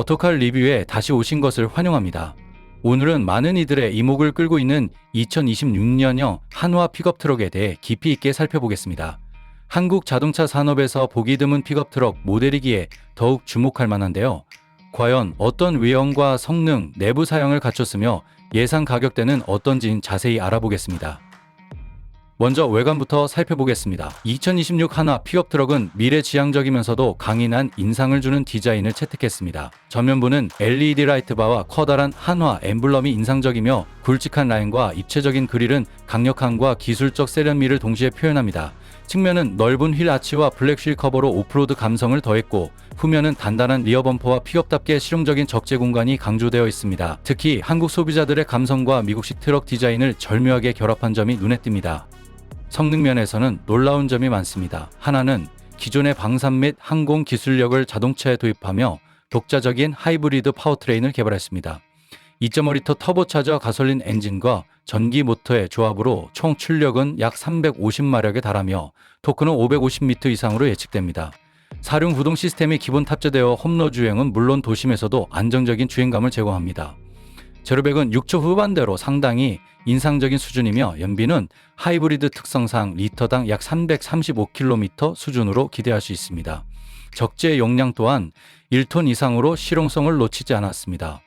오토칼 리뷰에 다시 오신 것을 환영합니다. 오늘은 많은 이들의 이목을 끌고 있는 2026년형 한화 픽업 트럭에 대해 깊이 있게 살펴보겠습니다. 한국 자동차 산업에서 보기 드문 픽업 트럭 모델이기에 더욱 주목할 만한데요. 과연 어떤 외형과 성능, 내부 사양을 갖췄으며 예상 가격대는 어떤지 자세히 알아보겠습니다. 먼저 외관부터 살펴보겠습니다. 2026 한화 픽업 트럭은 미래지향적이면서도 강인한 인상을 주는 디자인을 채택했습니다. 전면부는 LED 라이트 바와 커다란 한화 엠블럼이 인상적이며 굵직한 라인과 입체적인 그릴은 강력함과 기술적 세련미를 동시에 표현합니다. 측면은 넓은 휠 아치와 블랙 휠 커버로 오프로드 감성을 더했고 후면은 단단한 리어 범퍼와 픽업답게 실용적인 적재 공간이 강조되어 있습니다. 특히 한국 소비자들의 감성과 미국식 트럭 디자인을 절묘하게 결합한 점이 눈에 띕니다. 성능 면에서는 놀라운 점이 많습니다. 하나는 기존의 방산 및 항공 기술력을 자동차에 도입하며 독자적인 하이브리드 파워트레인을 개발했습니다. 2.5리터 터보차저 가솔린 엔진과 전기 모터의 조합으로 총 출력은 약 350마력에 달하며 토크는 550m 이상으로 예측됩니다. 사륜 구동 시스템이 기본 탑재되어 홈로 주행은 물론 도심에서도 안정적인 주행감을 제공합니다. 제로백은 6초 후반대로 상당히 인상적인 수준이며 연비는 하이브리드 특성상 리터당 약 335km 수준으로 기대할 수 있습니다. 적재 용량 또한 1톤 이상으로 실용성을 놓치지 않았습니다.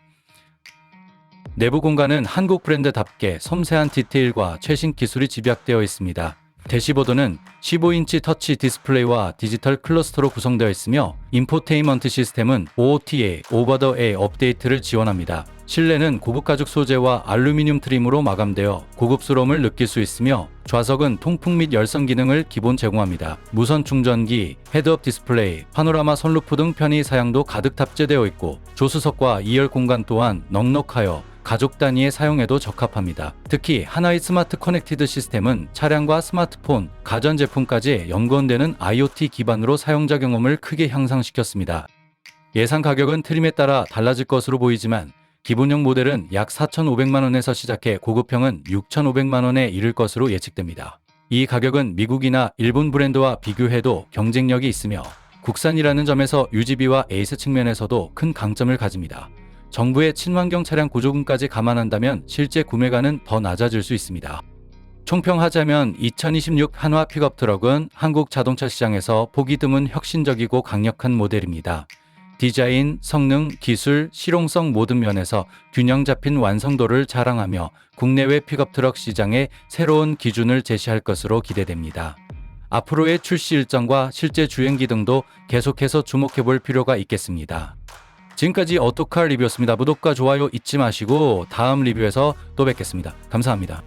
내부 공간은 한국 브랜드답게 섬세한 디테일과 최신 기술이 집약되어 있습니다. 대시보드는 15인치 터치 디스플레이와 디지털 클러스터로 구성되어 있으며 인포테인먼트 시스템은 OTA 오버 더 에어 업데이트를 지원합니다. 실내는 고급 가죽 소재와 알루미늄 트림으로 마감되어 고급스러움을 느낄 수 있으며 좌석은 통풍 및 열선 기능을 기본 제공합니다. 무선 충전기, 헤드업 디스플레이, 파노라마 선루프 등 편의 사양도 가득 탑재되어 있고 조수석과 2열 공간 또한 넉넉하여 가족 단위의 사용에도 적합합니다. 특히 하나의 스마트 커넥티드 시스템은 차량과 스마트폰, 가전제품까지 연관되는 IoT 기반으로 사용자 경험을 크게 향상시켰습니다. 예상 가격은 트림에 따라 달라질 것으로 보이지만 기본형 모델은 약 4,500만 원에서 시작해 고급형은 6,500만 원에 이를 것으로 예측됩니다. 이 가격은 미국이나 일본 브랜드와 비교해도 경쟁력이 있으며 국산이라는 점에서 유지비와 에이스 측면에서도 큰 강점을 가집니다. 정부의 친환경 차량 구조금까지 감안한다면 실제 구매가는 더 낮아질 수 있습니다. 총평하자면 2026 한화 픽업 트럭은 한국 자동차 시장에서 보기 드문 혁신적이고 강력한 모델입니다. 디자인, 성능, 기술, 실용성 모든 면에서 균형 잡힌 완성도를 자랑하며 국내외 픽업 트럭 시장에 새로운 기준을 제시할 것으로 기대됩니다. 앞으로의 출시 일정과 실제 주행기 등도 계속해서 주목해 볼 필요가 있겠습니다. 지금까지 어토칼 리뷰였습니다. 구독과 좋아요 잊지 마시고 다음 리뷰에서 또 뵙겠습니다. 감사합니다.